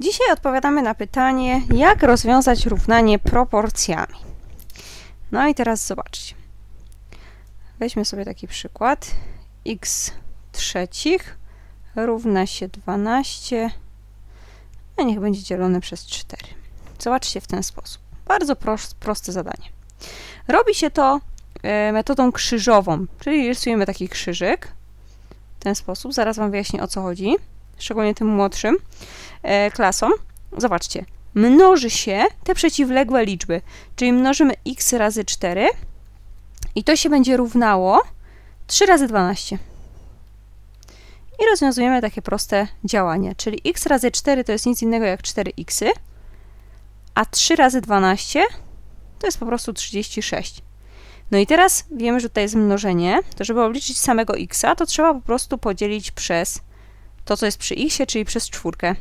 Dzisiaj odpowiadamy na pytanie, jak rozwiązać równanie proporcjami. No i teraz zobaczcie. Weźmy sobie taki przykład. x trzecich równa się 12, a niech będzie dzielone przez 4. Zobaczcie w ten sposób. Bardzo pros- proste zadanie. Robi się to e, metodą krzyżową, czyli rysujemy taki krzyżyk w ten sposób. Zaraz Wam wyjaśnię o co chodzi, szczególnie tym młodszym klasom. Zobaczcie, mnoży się te przeciwległe liczby, czyli mnożymy x razy 4 i to się będzie równało 3 razy 12. I rozwiązujemy takie proste działanie, czyli x razy 4 to jest nic innego jak 4x, a 3 razy 12 to jest po prostu 36. No i teraz wiemy, że tutaj jest mnożenie, to żeby obliczyć samego x, to trzeba po prostu podzielić przez to, co jest przy x, czyli przez czwórkę.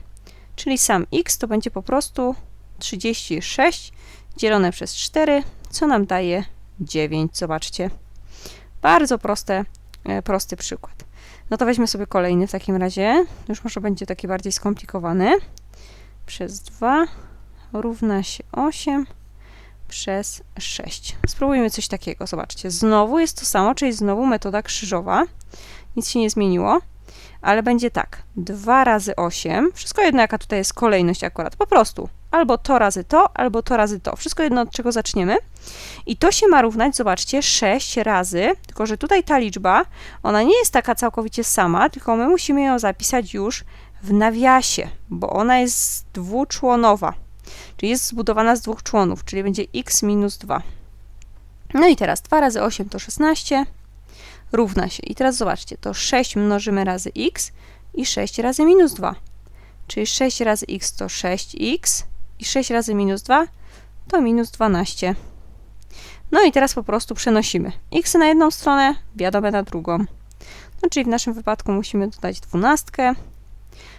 Czyli sam x to będzie po prostu 36 dzielone przez 4, co nam daje 9. Zobaczcie. Bardzo proste, e, prosty przykład. No to weźmy sobie kolejny w takim razie. Już może będzie taki bardziej skomplikowany. Przez 2 równa się 8 przez 6. Spróbujmy coś takiego. Zobaczcie. Znowu jest to samo, czyli znowu metoda krzyżowa. Nic się nie zmieniło ale będzie tak, 2 razy 8, wszystko jedno jaka tutaj jest kolejność akurat, po prostu. Albo to razy to, albo to razy to, wszystko jedno od czego zaczniemy. I to się ma równać, zobaczcie, 6 razy, tylko że tutaj ta liczba, ona nie jest taka całkowicie sama, tylko my musimy ją zapisać już w nawiasie, bo ona jest dwuczłonowa, czyli jest zbudowana z dwóch członów, czyli będzie x minus 2. No i teraz 2 razy 8 to 16, równa się. I teraz zobaczcie, to 6 mnożymy razy x i 6 razy minus 2. Czyli 6 razy x to 6x i 6 razy minus 2 to minus 12. No i teraz po prostu przenosimy x na jedną stronę, wiadomo na drugą. No czyli w naszym wypadku musimy dodać 12.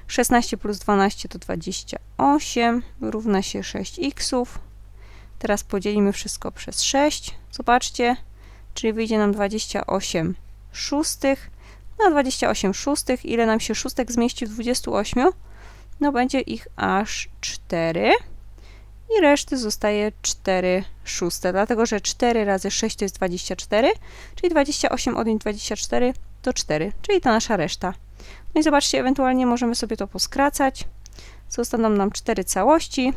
16 plus 12 to 28, równa się 6x. Teraz podzielimy wszystko przez 6. Zobaczcie, czyli wyjdzie nam 28 szóstych. Na 28 szóstych, ile nam się szóstek zmieści w 28? No będzie ich aż 4 i reszty zostaje 4 szóste, dlatego że 4 razy 6 to jest 24, czyli 28 odjąć 24 to 4, czyli ta nasza reszta. No i zobaczcie, ewentualnie możemy sobie to poskracać. Zostaną nam 4 całości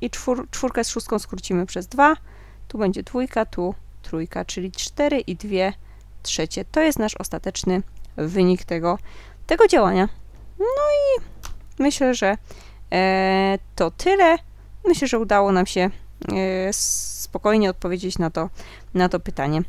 i czwór, czwórkę z szóstką skrócimy przez 2. Tu będzie dwójka, tu trójka, czyli 4 i 2 trzecie. To jest nasz ostateczny wynik tego, tego działania. No i myślę, że e, to tyle. Myślę, że udało nam się e, spokojnie odpowiedzieć na to, na to pytanie.